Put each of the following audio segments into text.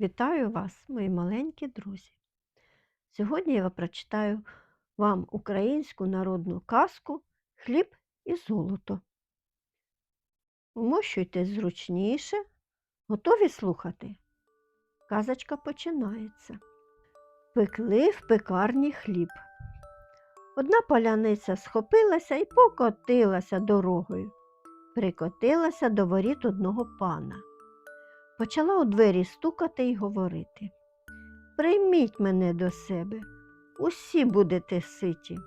Вітаю вас, мої маленькі друзі. Сьогодні я прочитаю вам українську народну казку Хліб і золото. Вмощуйтесь зручніше, готові слухати. Казочка починається. Пекли в пекарні хліб. Одна поляниця схопилася і покотилася дорогою. Прикотилася до воріт одного пана почала у двері стукати й говорити. Прийміть мене до себе, усі будете ситі.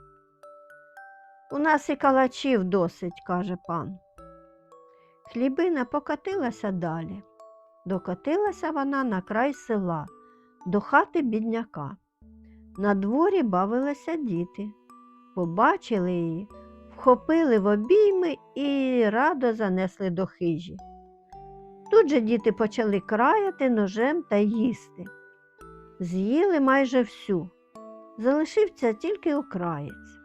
У нас і калачів досить, каже пан. Хлібина покотилася далі. Докотилася вона на край села, до хати бідняка. На дворі бавилися діти. Побачили її, вхопили в обійми і радо занесли до хижі. Тут же діти почали краяти ножем та їсти. З'їли майже всю, залишився тільки окраєць.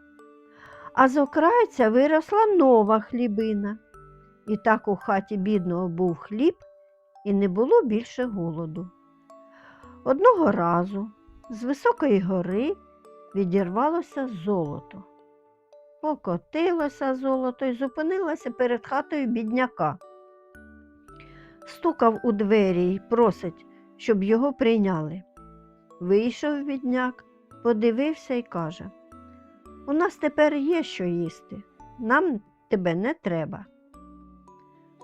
А з окрайця виросла нова хлібина. І так у хаті бідного був хліб, і не було більше голоду. Одного разу з високої гори відірвалося золото. Покотилося золото і зупинилося перед хатою бідняка стукав у двері й просить, щоб його прийняли. Вийшов бідняк, подивився і каже У нас тепер є що їсти, нам тебе не треба.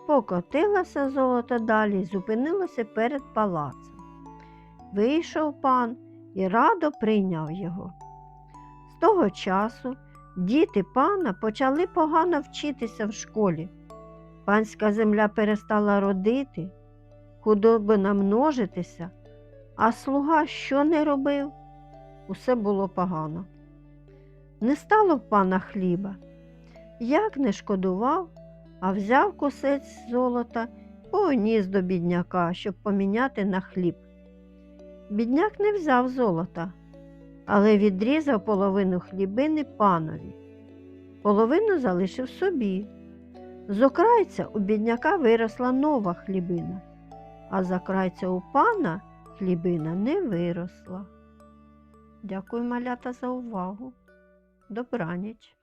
Покотилося золото далі й зупинилося перед палацем. Вийшов пан і радо прийняв його. З того часу діти пана почали погано вчитися в школі. Панська земля перестала родити, худоби множитися, а слуга що не робив, усе було погано. Не стало в пана хліба. Як не шкодував, а взяв косець золота поніс до бідняка, щоб поміняти на хліб. Бідняк не взяв золота, але відрізав половину хлібини панові, половину залишив собі. З окрайця у бідняка виросла нова хлібина, а з окрайця у пана хлібина не виросла. Дякую, малята, за увагу. Добраніч.